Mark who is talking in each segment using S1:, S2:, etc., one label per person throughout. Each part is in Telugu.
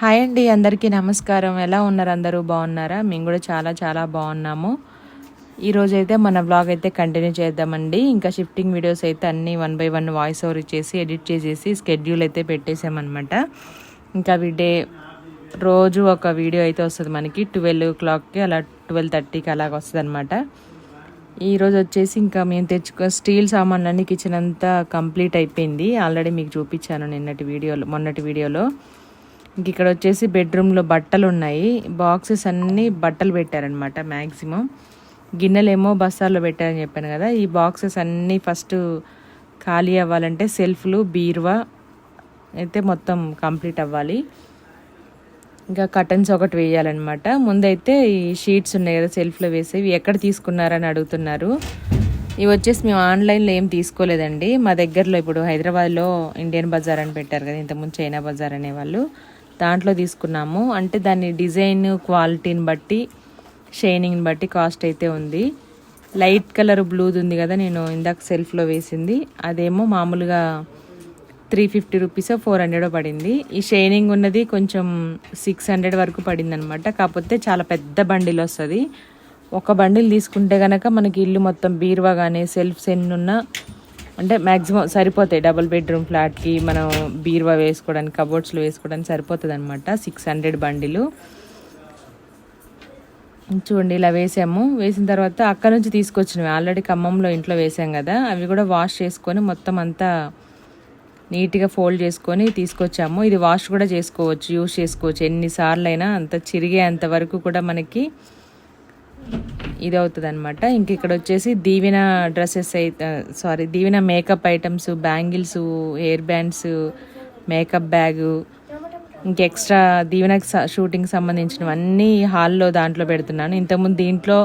S1: హాయ్ అండి అందరికీ నమస్కారం. ఎలా ఉన్నారు అందరూ? బాగున్నారా? మేము కూడా చాలా చాలా బాగున్నాము. ఈరోజు అయితే మన బ్లాగ్ అయితే కంటిన్యూ చేద్దామండి. ఇంకా షిఫ్టింగ్ వీడియోస్ అయితే అన్నీ one by one voice over ఇచ్చేసి ఎడిట్ చేసేసి స్కెడ్యూల్ అయితే పెట్టేసామన్నమాట. ఇంకా డే రోజు ఒక వీడియో అయితే వస్తుంది మనకి ట్వెల్వ్ క్లాక్కి అలా ట్వెల్వ్ థర్టీకి అలాగ వస్తుంది అనమాట ఈరోజు వచ్చేసి ఇంకా మేము తెచ్చుకో స్టీల్ సామాన్లన్నీ కిచెన్ అంతా కంప్లీట్ అయిపోయింది. ఆల్రెడీ మీకు చూపించాను నిన్నటి వీడియోలో మొన్నటి వీడియోలో ఇంక ఇక్కడ వచ్చేసి బెడ్రూమ్లో బట్టలు ఉన్నాయి బాక్సెస్ అన్నీ బట్టలు పెట్టారనమాట మ్యాక్సిమం గిన్నెలేమో బస్తాల్లో పెట్టారని చెప్పాను కదా ఈ బాక్సెస్ అన్నీ ఫస్ట్ ఖాళీ అవ్వాలంటే సెల్ఫ్లు బీరువా అయితే మొత్తం కంప్లీట్ అవ్వాలి. ఇంకా కటన్స్ ఒకటి వేయాలన్నమాట. ముందైతే ఈ షీట్స్ ఉన్నాయి కదా సెల్ఫ్లో వేసేవి. ఎక్కడ తీసుకున్నారని అడుగుతున్నారు. ఇవి వచ్చేసి మేము ఆన్లైన్లో ఏం తీసుకోలేదండి. మా దగ్గరలో ఇప్పుడు హైదరాబాద్లో ఇండియన్ బజార్ అని పెట్టారు కదా ఇంతకుముందు చైనా బజార్ అనేవాళ్ళు. దాంట్లో తీసుకున్నాము. అంటే దాని డిజైన్ క్వాలిటీని బట్టి షైనింగ్ని బట్టి కాస్ట్ అయితే ఉంది. లైట్ కలర్ బ్లూది ఉంది కదా నేను ఇందాక సెల్ఫ్లో వేసింది. అదేమో మామూలుగా three fifty rupees four hundred పడింది. ఈ షైనింగ్ ఉన్నది కొంచెం సిక్స్ హండ్రెడ్ వరకు పడింది అనమాట కాకపోతే చాలా పెద్ద బండిల్ వస్తుంది. ఒక బండిల్ తీసుకుంటే కనుక మనకి ఇల్లు మొత్తం బీరువా కానీ సెల్ఫ్స్ ఎన్ని ఉన్నా అంటే మ్యాక్సిమం సరిపోతాయి. డబుల్ బెడ్రూమ్ ఫ్లాట్కి మనం బీరువా వేసుకోవడానికి కబోర్డ్స్లో వేసుకోవడానికి సరిపోతుంది అనమాట సిక్స్ హండ్రెడ్ బండిలు. చూడండి ఇలా వేసాము. వేసిన తర్వాత అక్కడ నుంచి తీసుకొచ్చినవి. ఆల్రెడీ ఖమ్మంలో ఇంట్లో వేసాం కదా. అవి కూడా వాష్ చేసుకొని మొత్తం అంతా నీట్గా ఫోల్డ్ చేసుకొని తీసుకొచ్చాము. ఇది వాష్ కూడా చేసుకోవచ్చు యూస్ చేసుకోవచ్చు. ఎన్నిసార్లు అయినా అంత చిరిగేంత వరకు కూడా మనకి ఇది అవుతుంది అనమాట ఇంక ఇక్కడ వచ్చేసి దీవెన డ్రెస్సెస్ అయితే sari Deevena makeup items bangles hair bands makeup bag ఇంక ఎక్స్ట్రా దీవెన షూటింగ్ సంబంధించినవన్నీ హాల్లో దాంట్లో పెడుతున్నాను. ఇంతకుముందు దీంట్లో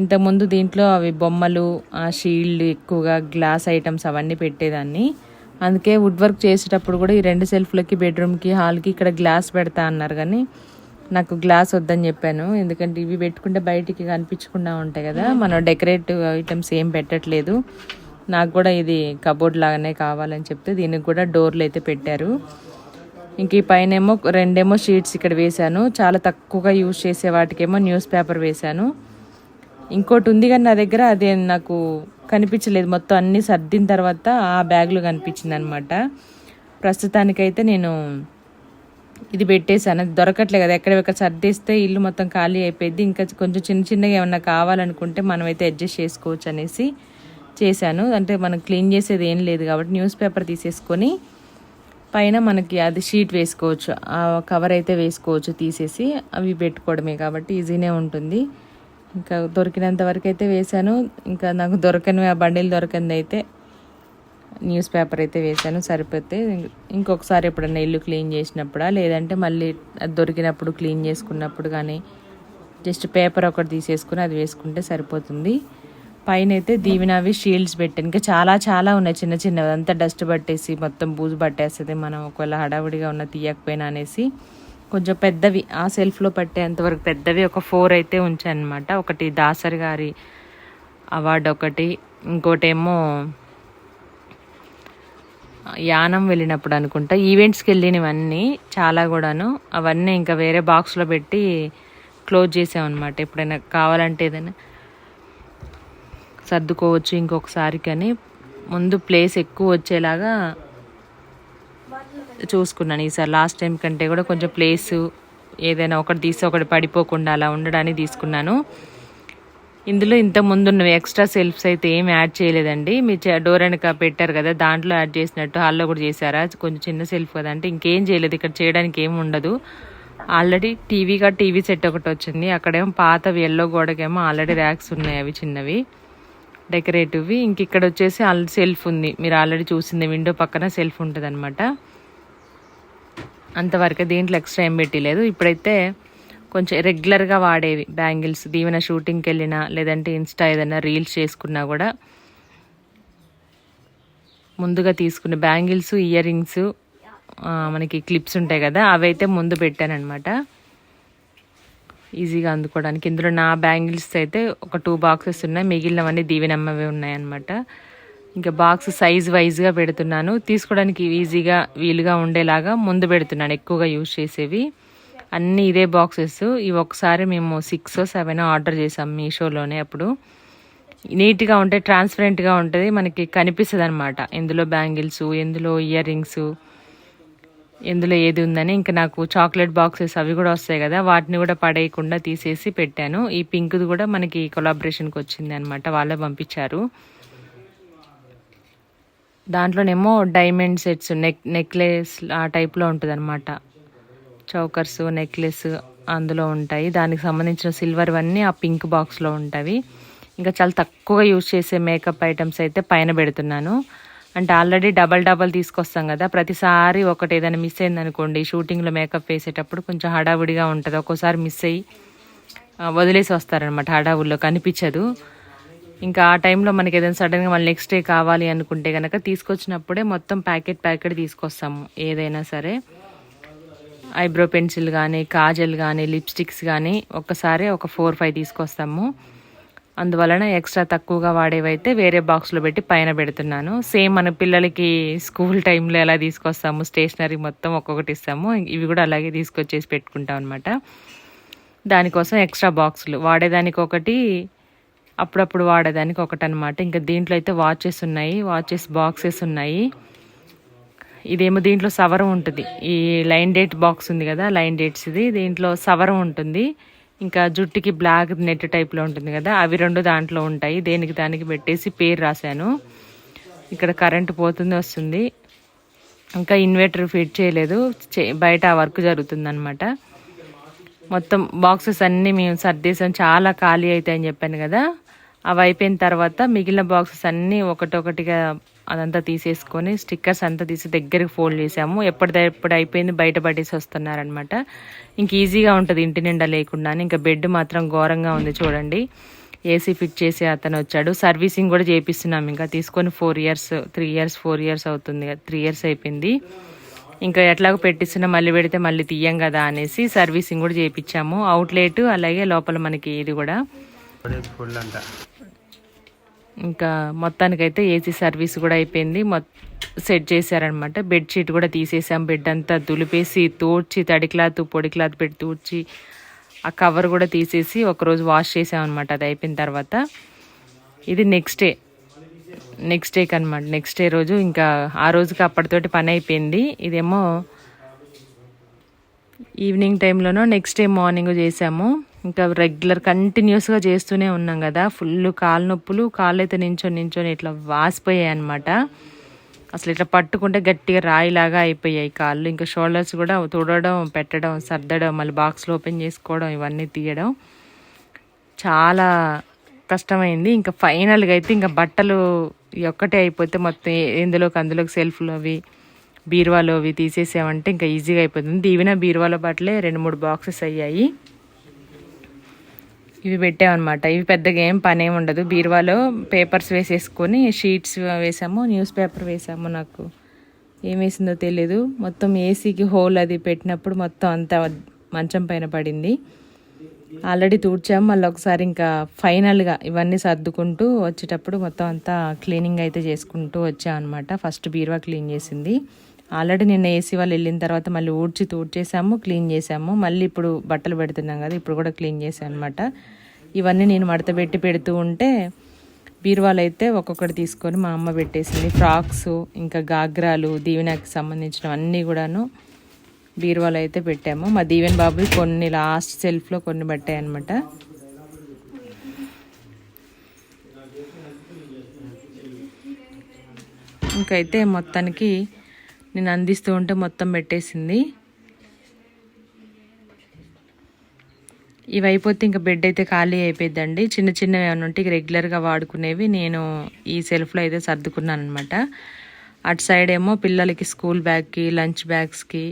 S1: ఇంతకుముందు దీంట్లో అవి బొమ్మలు ఆ షీల్డ్ ఎక్కువగా గ్లాస్ ఐటమ్స్ అవన్నీ పెట్టేదాన్ని. అందుకే వుడ్ వర్క్ చేసేటప్పుడు కూడా ఈ రెండు సెల్ఫ్లకి బెడ్రూమ్కి హాల్కి ఇక్కడ గ్లాస్ పెడతా అన్నారు కానీ నాకు గ్లాస్ వద్దని చెప్పాను. ఎందుకంటే ఇవి పెట్టుకుంటే బయటికి కనిపించకుండా ఉంటాయి కదా. మనం డెకరేటివ్ ఐటమ్స్ ఏం పెట్టట్లేదు. నాకు కూడా ఇది కబోర్డ్ లాగానే కావాలని చెప్తే దీనికి కూడా డోర్లు అయితే పెట్టారు. ఇంక ఈ పైన ఏమో రెండేమో షీట్స్ ఇక్కడ వేశాను. చాలా తక్కువగా యూజ్ చేసే వాటికేమో న్యూస్ పేపర్ వేశాను. ఇంకోటి ఉంది కానీ నా దగ్గర అదే నాకు కనిపించలేదు. మొత్తం అన్నీ సర్దిన తర్వాత ఆ బ్యాగ్లో కనిపించింది అనమాట ప్రస్తుతానికైతే నేను ఇది పెట్టేశాను. అది దొరకట్లే కదా ఎక్కడ సర్దిస్తే ఇల్లు మొత్తం ఖాళీ అయిపోయింది ఇంకా కొంచెం చిన్న చిన్నగా ఏమన్నా కావాలనుకుంటే మనమైతే అడ్జస్ట్ చేసుకోవచ్చు అనేసి చేశాను. అంటే మనం క్లీన్ చేసేది ఏం లేదు కాబట్టి న్యూస్ పేపర్ తీసేసుకొని పైన మనకి అది షీట్ వేసుకోవచ్చు. ఆ కవర్ అయితే వేసుకోవచ్చు తీసేసి. అవి పెట్టుకోవడమే కాబట్టి ఈజీనే ఉంటుంది. ఇంకా దొరికినంత వరకు అయితే వేశాను. ఇంకా నాకు దొరకని ఆ బండిలు దొరకంది అయితే న్యూస్ పేపర్ అయితే వేసాను సరిపోతే ఇంకొకసారి ఎప్పుడన్నా ఇల్లు క్లీన్ చేసినప్పుడా లేదంటే మళ్ళీ అది దొరికినప్పుడు క్లీన్ చేసుకున్నప్పుడు కానీ జస్ట్ పేపర్ ఒకటి తీసేసుకుని అది వేసుకుంటే సరిపోతుంది. పైన అయితే దీవినవి షీల్డ్స్ పెట్టాను. ఇంకా చాలా చాలా ఉన్నాయి చిన్న చిన్నవి. అంతా డస్ట్ పట్టేసి మొత్తం బూజు పట్టేస్తుంది. మనం ఒకవేళ హడావుడిగా ఉన్న తీయకపోయినా అనేసి కొంచెం పెద్దవి. ఆ సెల్ఫ్లో పట్టేంతవరకు పెద్దవి. ఒక ఫోర్ అయితే ఉంచాను అనమాట ఒకటి దాసరి గారి అవార్డు ఒకటి. ఇంకోటేమో యానం వెళ్ళినప్పుడు అనుకుంటా. ఈవెంట్స్కి వెళ్ళినవన్నీ చాలా కూడాను అవన్నీ ఇంకా వేరే బాక్స్లో పెట్టి క్లోజ్ చేసామన్నమాట. ఎప్పుడైనా కావాలంటే ఏదైనా సర్దుకోవచ్చు ఇంకొకసారి కానీ ముందు ప్లేస్ ఎక్కువ వచ్చేలాగా చూసుకున్నాను. ఈసారి లాస్ట్ టైం కంటే కూడా కొంచెం ప్లేసు ఏదైనా ఒకటి తీసి ఒకటి పడిపోకుండా అలా ఉండడానికి తీసుకున్నాను. ఇందులో ఇంత ముందున్నవి ఎక్స్ట్రా సెల్ఫ్స్ అయితే ఏం యాడ్ చేయలేదండి. మీ డోర్ వెనక పెట్టారు కదా దాంట్లో యాడ్ చేసినట్టు హాల్లో కూడా చేశారా? కొంచెం చిన్న సెల్ఫ్ కదా అంటే ఇంకేం చేయలేదు ఇక్కడ చేయడానికి ఏం ఉండదు. ఆల్రెడీ టీవీగా టీవీ సెట్ ఒకటి వచ్చింది. అక్కడేమో పాత ఎల్లో గోడకేమో ఆల్రెడీ ర్యాక్స్ ఉన్నాయి అవి చిన్నవి. డెకరేటివ్వి. ఇంక ఇక్కడ వచ్చేసి సెల్ఫ్ ఉంది. మీరు ఆల్రెడీ చూసింది విండో పక్కన సెల్ఫ్ ఉంటుంది అనమాట అంతవరకు దీంట్లో ఎక్స్ట్రా ఏం పెట్టలేదు. ఇప్పుడైతే కొంచెం రెగ్యులర్గా వాడేవి. బ్యాంగిల్స్ దీవెన షూటింగ్కి వెళ్ళినా లేదంటే ఇన్స్టా ఏదైనా రీల్స్ చేసుకున్నా కూడా ముందుగా తీసుకున్న బ్యాంగిల్స్ ఇయర్ రింగ్స్ మనకి క్లిప్స్ ఉంటాయి కదా అవైతే ముందు పెట్టానమాట ఈజీగా అందుకోవడానికి. ఇందులో నా బ్యాంగిల్స్ అయితే ఒక టూ బాక్సెస్ ఉన్నాయి. మిగిలినవన్నీ దీవెనమ్మవి ఉన్నాయన్నమాట. ఇంకా బాక్స్ సైజ్ వైజ్గా పెడుతున్నాను. తీసుకోవడానికి ఈజీగా వీలుగా ఉండేలాగా ముందు పెడుతున్నాను. ఎక్కువగా యూజ్ చేసేవి. అన్నీ ఇదే బాక్సెస్ ఇవి ఒకసారి మేము సిక్స్ సెవెన్ ఆర్డర్ చేసాం మీషోలోనే అప్పుడు. నీట్గా ఉంటే ట్రాన్స్పరెంట్గా ఉంటుంది మనకి కనిపిస్తుంది అనమాట ఎందులో బ్యాంగిల్స్ ఎందులో ఇయర్ రింగ్స్ ఎందులో ఏది ఉందని. ఇంకా నాకు చాక్లెట్ బాక్సెస్ అవి కూడా వస్తాయి కదా వాటిని కూడా పడేయకుండా తీసేసి పెట్టాను. ఈ పింక్ది కూడా మనకి కొలాబరేషన్కి వచ్చింది అనమాట వాళ్ళే పంపించారు. దాంట్లోనేమో డైమండ్ సెట్స్ నెక్ నెక్లెస్ ఆ టైప్లో ఉంటుంది అనమాట చౌకర్స్ నెక్లెస్ అందులో ఉంటాయి. దానికి సంబంధించిన సిల్వర్ అన్నీ ఆ పింక్ బాక్స్లో ఉంటాయి. ఇంకా చాలా తక్కువగా యూజ్ చేసే మేకప్ ఐటమ్స్ అయితే పైన పెడుతున్నాను. అంటే ఆల్రెడీ డబల్ డబల్ తీసుకొస్తాం కదా ప్రతిసారి ఒకటి ఏదైనా మిస్ అయింది అనుకోండి షూటింగ్లో మేకప్ వేసేటప్పుడు కొంచెం హడావుడిగా ఉంటుంది. ఒక్కోసారి మిస్ అయ్యి వదిలేసి వస్తారనమాట హడావుల్లో కనిపించదు. ఇంకా ఆ టైంలో మనకి ఏదైనా సడన్గా మళ్ళీ నెక్స్ట్ డే కావాలి అనుకుంటే కనుక తీసుకొచ్చినప్పుడే మొత్తం ప్యాకెట్ ప్యాకెట్ తీసుకొస్తాము ఏదైనా సరే. ఐబ్రో పెన్సిల్ కానీ కాజల్ కానీ లిప్స్టిక్స్ కానీ ఒక్కసారి ఒక ఫోర్ ఫైవ్ తీసుకొస్తాము. అందువలన ఎక్స్ట్రా తక్కువగా వాడేవైతే వేరే బాక్స్లో పెట్టి పైన పెడుతున్నాను. సేమ్ మన పిల్లలకి స్కూల్ టైంలో ఎలా తీసుకొస్తాము స్టేషనరీ మొత్తం ఒక్కొక్కటి ఇస్తాము. ఇవి కూడా అలాగే తీసుకొచ్చేసి పెట్టుకుంటాం అనమాట దానికోసం ఎక్స్ట్రా బాక్సులు. వాడేదానికి ఒకటి అప్పుడప్పుడు వాడేదానికి ఒకటి అనమాట ఇంకా దీంట్లో అయితే వాచెస్ ఉన్నాయి వాచెస్ బాక్సెస్ ఉన్నాయి. ఇదేమో దీంట్లో సవరం ఉంటుంది. ఈ లైన్ డేట్ బాక్స్ ఉంది కదా లైన్ డేట్స్ ఇది. దీంట్లో సవరం ఉంటుంది. ఇంకా జుట్టుకి బ్లాక్ నెట్ టైప్లో ఉంటుంది కదా అవి రెండు దాంట్లో ఉంటాయి. దేనికి దానికి పెట్టేసి పేరు రాశాను. ఇక్కడ కరెంట్ పోతుంది వస్తుంది. ఇంకా ఇన్వర్టర్ ఫిట్ చేయలేదు. చే- బయట ఆ వర్క్ జరుగుతుందనమాట మొత్తం బాక్సెస్ అన్నీ మేము సర్దేశాం. చాలా ఖాళీ అవుతాయని చెప్పాను కదా. అవి అయిపోయిన తర్వాత మిగిలిన బాక్సెస్ అన్నీ ఒకటొకటిగా అదంతా తీసేసుకొని స్టిక్కర్స్ అంతా తీసి దగ్గరికి ఫోల్డ్ చేసాము. ఎప్పటిదప్పుడు అయిపోయింది బయట పడేసి వస్తున్నారనమాట ఇంక ఈజీగా ఉంటుంది ఇంటి నిండా లేకుండా ఇంకా బెడ్ మాత్రం ఘోరంగా ఉంది చూడండి. ఏసీ ఫిట్ చేసి అతను వచ్చాడు. సర్వీసింగ్ కూడా చేపిస్తున్నాం ఇంకా. తీసుకొని four years three years four years అవుతుంది. త్రీ ఇయర్స్ అయిపోయింది. ఇంకా ఎట్లాగో పెట్టిస్తున్నా మళ్ళీ పెడితే మళ్ళీ తీయం కదా అనేసి సర్వీసింగ్ కూడా చేయించాము అవుట్లెట్ అలాగే లోపల మనకి ఇది కూడా.
S2: ఫుల్ అంట.
S1: ఇంకా మొత్తానికైతే ఏసీ సర్వీస్ కూడా అయిపోయింది. మొత్ సెట్ చేశారనమాట బెడ్షీట్ కూడా తీసేసాం. బెడ్ అంతా దులిపేసి తూడ్చి తడి క్లాత్ పొడి క్లాత్ పెట్టి తూడ్చి ఆ కవర్ కూడా తీసేసి ఒకరోజు వాష్ చేసామన్నమాట. అది అయిపోయిన తర్వాత. ఇది నెక్స్ట్ డే. నెక్స్ట్ డేకి అనమాట నెక్స్ట్ డే రోజు ఇంకా ఆ రోజుకి అప్పటితోటి పని అయిపోయింది. ఇదేమో ఈవినింగ్ టైంలోనో నెక్స్ట్ డే మార్నింగ్ చేసాము. ఇంకా రెగ్యులర్ కంటిన్యూస్గా చేస్తూనే ఉన్నాం కదా. ఫుల్ కాలు నొప్పులు కాళ్ళు అయితే నించొని నించొని ఇట్లా వాసిపోయాయి అనమాట అసలు ఇట్లా పట్టుకుంటే గట్టిగా రాయిలాగా అయిపోయాయి కాళ్ళు. ఇంకా షోల్డర్స్ కూడా తుడడం పెట్టడం సర్దడం మళ్ళీ బాక్స్లో ఓపెన్ చేసుకోవడం ఇవన్నీ తీయడం చాలా కష్టమైంది. ఇంకా ఫైనల్గా అయితే ఇంకా బట్టలు ఒక్కటే అయిపోతే మొత్తం ఇందులోకి అందులోకి సెల్ఫ్లు అవి బీరువాలో అవి తీసేసామంటే ఇంకా ఈజీగా అయిపోతుంది. దీవిన బీరువాలో బట్టలే రెండు మూడు బాక్సెస్ అయ్యాయి. ఇవి పెట్టామన్నమాట. ఇవి పెద్దగా ఏం పని ఏమి ఉండదు. బీరువాలో పేపర్స్ వేసేసుకొని షీట్స్ వేసాము న్యూస్ పేపర్ వేసాము నాకు. ఏం వేసిందో తెలియదు మొత్తం ఏసీకి హోల్ అది పెట్టినప్పుడు మొత్తం అంతా మంచం పైన పడింది. ఆల్రెడీ తూడ్చాము. మళ్ళీ ఒకసారి ఇంకా ఫైనల్గా ఇవన్నీ సర్దుకుంటూ వచ్చేటప్పుడు మొత్తం అంతా క్లీనింగ్ అయితే చేసుకుంటూ వచ్చాం అనమాట ఫస్ట్ బీరువా క్లీన్ చేసింది. ఆల్రెడీ నిన్న ఏసీ వాళ్ళు వెళ్ళిన తర్వాత మళ్ళీ ఊడ్చి తూడ్చేసాము క్లీన్ చేసాము. మళ్ళీ ఇప్పుడు బట్టలు పెడుతున్నాం కదా ఇప్పుడు కూడా క్లీన్ చేసాను అనమాట ఇవన్నీ నేను మడత పెట్టి పెడుతూ ఉంటే బీరువాలు అయితే ఒక్కొక్కటి తీసుకొని మా అమ్మ పెట్టేసింది. ఫ్రాక్స్ ఇంకా గాగ్రాలు దీవెనకి సంబంధించినవన్నీ కూడాను బీరువాలు అయితే పెట్టాము. మా దీవెన్ బాబు కొన్ని లాస్ట్ సెల్ఫ్లో కొన్ని పట్టాయి అనమాట ఇంకైతే మొత్తానికి నేను అందిస్తూ ఉంటే మొత్తం పెట్టేసింది. ఇవి అయిపోతే ఇంకా బెడ్ అయితే ఖాళీ అయిపోయిందండి చిన్న చిన్నవి ఏమైనా ఉంటే ఇక రెగ్యులర్గా వాడుకునేవి నేను ఈ సెల్ఫ్లో అయితే సర్దుకున్నాను అనమాట అటు సైడ్ ఏమో పిల్లలకి స్కూల్ బ్యాగ్కి లంచ్ బ్యాగ్స్కి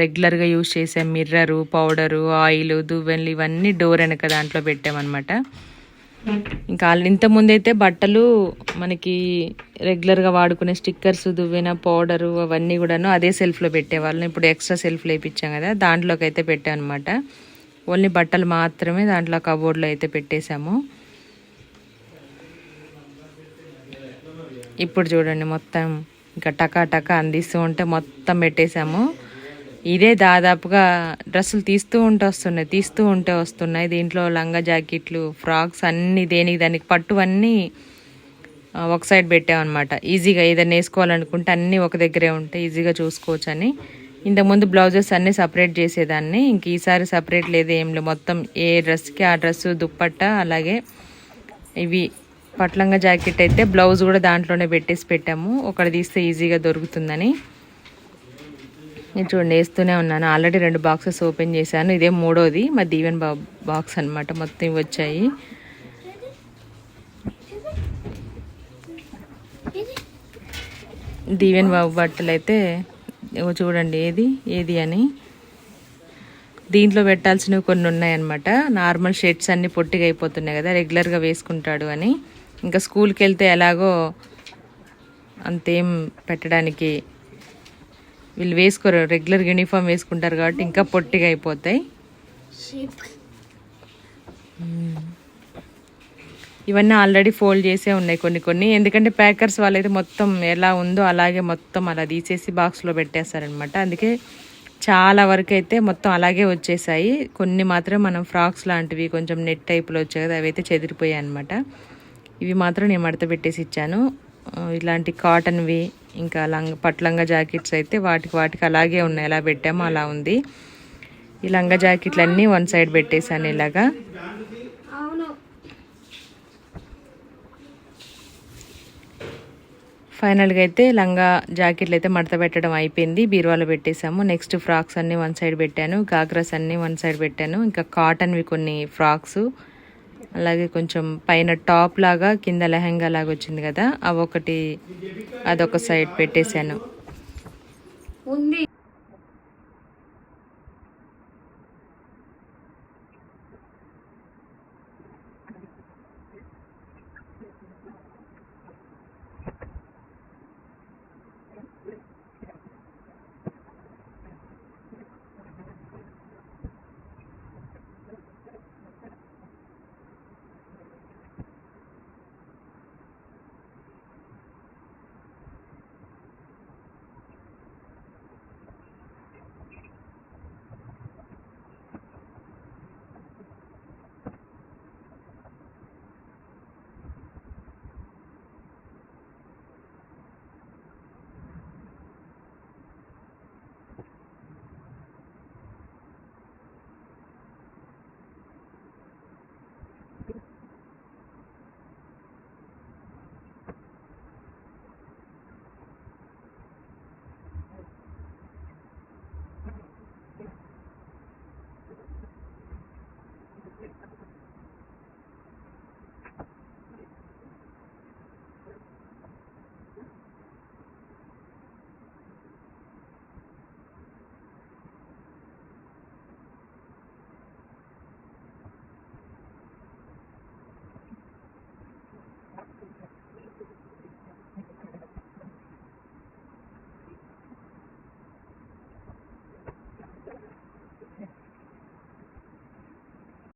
S1: రెగ్యులర్గా యూజ్ చేసే మిర్రరు పౌడరు ఆయిల్ దువ్వెన్లు ఇవన్నీ డోర్ వెనక దాంట్లో పెట్టామన్నమాట. ఇంకా వాళ్ళు ఇంతకుముందు అయితే బట్టలు మనకి రెగ్యులర్గా వాడుకునే స్టిక్కర్స్ దువ్వెన పౌడరు అవన్నీ కూడాను అదే సెల్ఫ్లో పెట్టేవాళ్ళం. ఇప్పుడు ఎక్స్ట్రా సెల్ఫ్ వేయించాం కదా దాంట్లోకి అయితే పెట్టాను అనమాట ఓన్లీ బట్టలు మాత్రమే దాంట్లో కబోర్డ్లో అయితే పెట్టేశాము. ఇప్పుడు చూడండి మొత్తం ఇంకా టకా టకా అందిస్తూ ఉంటే మొత్తం పెట్టేశాము. ఇదే దాదాపుగా డ్రెస్సులు తీస్తూ ఉంటే వస్తున్నాయి తీస్తూ ఉంటే వస్తున్నాయి. దీంట్లో లంగా జాకెట్లు ఫ్రాక్స్ అన్నీ దేనికి దానికి పట్టు అన్నీ ఒక సైడ్ పెట్టామన్నమాట. ఈజీగా ఏదైనా వేసుకోవాలనుకుంటే అన్నీ ఒక దగ్గరే ఉంటాయి. ఈజీగా చూసుకోవచ్చు అని ఇంతకుముందు బ్లౌజెస్ అన్నీ సపరేట్ చేసేదాన్ని. ఇంక ఈసారి సపరేట్ లేదు ఏం లేదు. మొత్తం ఏ డ్రెస్కి ఆ డ్రెస్ దుప్పట్ట అలాగే ఇవి పట్లంగా జాకెట్ అయితే బ్లౌజ్ కూడా దాంట్లోనే పెట్టేసి పెట్టాము. ఒకటి తీస్తే ఈజీగా దొరుకుతుందని. నేను చూడండి వేస్తూనే ఉన్నాను. ఆల్రెడీ రెండు బాక్సెస్ ఓపెన్ చేశాను. ఇదే మూడోది. మా దీవెన్ బా బాక్స్ అనమాట మొత్తం ఇవి వచ్చాయి. దీవెన్ బాబు బట్టలు అయితే చూడండి ఏది? ఏది అని. దీంట్లో పెట్టాల్సినవి కొన్ని ఉన్నాయన్నమాట. నార్మల్ షర్ట్స్ అన్నీ పొట్టిగా అయిపోతున్నాయి కదా రెగ్యులర్గా వేసుకుంటాడు అని. ఇంకా స్కూల్కి వెళ్తే ఎలాగో అంతేం పెట్టడానికి వీళ్ళు వేసుకోరు రెగ్యులర్ యూనిఫామ్ వేసుకుంటారు కాబట్టి ఇంకా పొట్టిగా అయిపోతాయి. ఇవన్నీ ఆల్రెడీ ఫోల్డ్ చేసే ఉన్నాయి కొన్ని కొన్ని. ఎందుకంటే ప్యాకర్స్ వాళ్ళైతే మొత్తం ఎలా ఉందో అలాగే మొత్తం అలా తీసేసి బాక్స్లో పెట్టేస్తారనమాట అందుకే చాలా వరకు అయితే మొత్తం అలాగే వచ్చేసాయి. కొన్ని మాత్రం మనం ఫ్రాక్స్ లాంటివి కొంచెం నెట్ టైప్లో వచ్చాయి కదా అవి అయితే చెదిరిపోయాయి అనమాట ఇవి మాత్రం నేను మడత పెట్టేసి ఇచ్చాను. ఇలాంటి కాటన్వి ఇంకా లంగ పట్లంగా జాకెట్స్ అయితే వాటికి వాటికి అలాగే ఉన్నాయి. ఎలా పెట్టామో అలా ఉంది. ఈ లంగా జాకెట్లు అన్నీ వన్ సైడ్ పెట్టేశాను ఇలాగా. ఫైనల్గా అయితే లంగా జాకెట్లు అయితే మడత పెట్టడం అయిపోయింది. బీరువాలో పెట్టేశాము. నెక్స్ట్ ఫ్రాక్స్ అన్నీ వన్ సైడ్ పెట్టాను. గాగ్రాస్ అన్నీ వన్ సైడ్ పెట్టాను. ఇంకా కాటన్వి కొన్ని ఫ్రాక్స్. అలాగే కొంచెం పైన టాప్ లాగా కింద లెహంగా లాగా వచ్చింది కదా అవొకటి అదొక సైడ్ పెట్టేశాను.
S2: ఉంది.